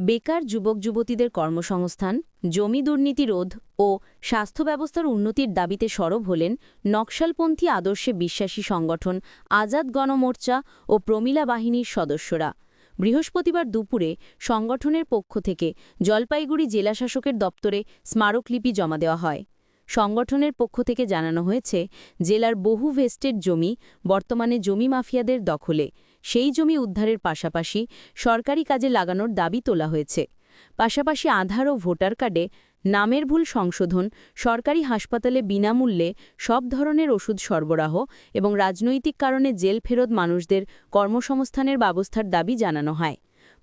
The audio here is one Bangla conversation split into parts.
বেকার যুবক যুবতীদের কর্মসংস্থান, জমি দুর্নীতি রোধ ও স্বাস্থ্য ব্যবস্থার উন্নতির দাবিতে সরব হলেন নকশালপন্থী আদর্শে বিশ্বাসী সংগঠন আজাদ গণমোর্চা ও প্রমিলা বাহিনীর সদস্যরা। বৃহস্পতিবার দুপুরে সংগঠনের পক্ষ থেকে জলপাইগুড়ি জেলাশাসকের দপ্তরে স্মারকলিপি জমা দেওয়া হয়। সংগঠনের পক্ষ থেকে জানানো হয়েছে, জেলার বহু ভেস্টেড জমি বর্তমানে জমি মাফিয়াদের দখলে। সেই জমি উদ্ধারের পাশাপাশি সরকারি কাজে লাগানোর দাবি তোলা হয়েছে। পাশাপাশি আধার ও ভোটার কার্ডে নামের ভুল সংশোধন, সরকারি হাসপাতালে বিনামূল্যে সব ধরনের ওষুধ সরবরাহ এবং রাজনৈতিক কারণে জেল ফেরত মানুষদের কর্মসংস্থানের ব্যবস্থার দাবি জানানো হয়।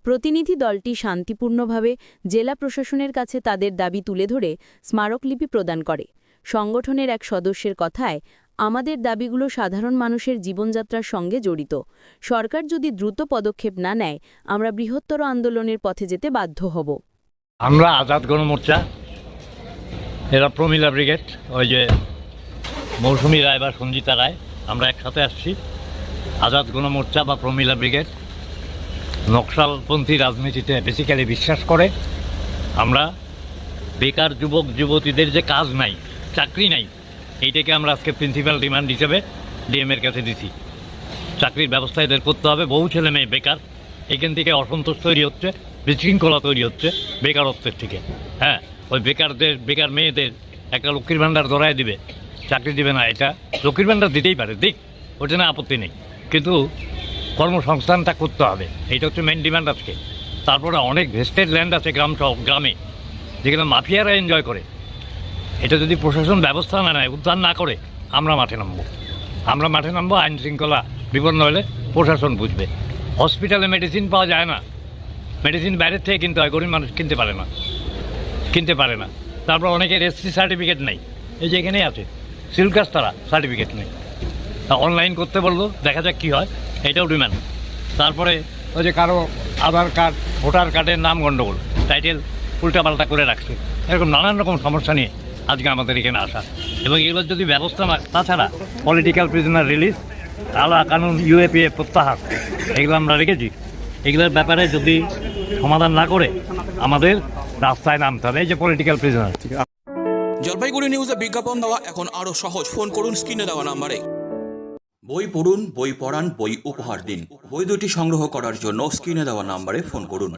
প্রতিনিধি দলটি শান্তিপূর্ণভাবে জেলা প্রশাসনের কাছে তাদের দাবি তুলে ধরে স্মারকলিপি প্রদান করে। সংগঠনের এক সদস্যের কথায় আমাদের দাবিগুলো সাধারণ মানুষের জীবনযাত্রার সঙ্গে জড়িত। সরকার যদি দ্রুত পদক্ষেপ না নেয়, আমরা বৃহত্তর আন্দোলনের পথে যেতে বাধ্য হব। আমরা আজাদ গণমোর্চা, এরা প্রমিলা ব্রিগেড, ওই যে মৌসুমী রায় বা সঞ্জিতা রায়, আমরা একসাথে আসছি। আজাদ গণমোর্চা বা প্রমিলা ব্রিগেড নকশালপন্থী রাজনীতিতে বেসিক্যালি বিশ্বাস করে। আমরা বেকার যুবক, যুবতীদের যে কাজ নাই, চাকরি নাই এইটাকে আমরা আজকে প্রিন্সিপাল ডিমান্ড হিসেবে ডিএমের কাছে দিছি। চাকরির ব্যবস্থা এদের করতে হবে বহু ছেলে, মেয়ে, বেকার। এখান থেকে অসন্তোষ তৈরি হচ্ছে, বিশৃঙ্খলা তৈরি হচ্ছে বেকারত্বের থেকে। হ্যাঁ ওই বেকারদের, বেকার মেয়েদের একটা লক্ষ্মীর ভাণ্ডার ধরায় দিবে, চাকরি দিবে না এটা। লক্ষ্মীর ভাণ্ডার দিতেই পারে, দিক ওটা না আপত্তি নেই। কিন্তু কর্মসংস্থানটা করতে হবে, এইটা হচ্ছে মেন ডিমান্ড আজকে। তারপরে অনেক ভেস্টেড ল্যান্ড আছে গ্রাম গ্রামে, যেখানে মাফিয়ারা এনজয় করে। এটা যদি প্রশাসন ব্যবস্থা না নেয়, উদ্ধার না করে, আমরা মাঠে নামবো। আমরা মাঠে নামবো, আইন শৃঙ্খলা বিপন্ন হলে প্রশাসন বুঝবে। হসপিটালে মেডিসিন পাওয়া যায় না। মেডিসিন বাইরের থেকে কিনতে হয়, গরিব মানুষ কিনতে পারে না। কিনতে পারে না। তারপর অনেকের এসসি সার্টিফিকেট নেই। এই যে এখানেই আছে সিলকাস তারা সার্টিফিকেট নেই। তা অনলাইন করতে বলল, দেখা যাক কী হয়। এটাও ডিমান্ড তারপরে ওই যে কারও আধার কার্ড, ভোটার কার্ডের নাম গণ্ডগোল টাইটেল উল্টাপাল্টা করে রাখছে। এরকম নানান রকম সমস্যা নিয়ে আজকে আমাদের এখানে আসা। এবং এগুলোর যদি ব্যবস্থা না তাছাড়া পলিটিক্যাল প্রিজনার রিলিজ আলা কানুন ইউএপিএ প্রত্যাহার। এগুলো আমরা রেখেছি। এগুলোর ব্যাপারে যদি সমাধান না করে আমাদের রাস্তায় নামতে হবে। এই যে পলিটিক্যাল প্রিজনার জলপাইগুড়ি নিউজে বিজ্ঞাপন দেওয়া এখন আরও সহজ। ফোন করুন স্ক্রিনে দেওয়া নাম্বারে। বই পড়ুন বই পড়ান বই উপহার দিন। বই দুটি সংগ্রহ করার জন্য স্ক্রিনে দেওয়া নাম্বারে ফোন করুন।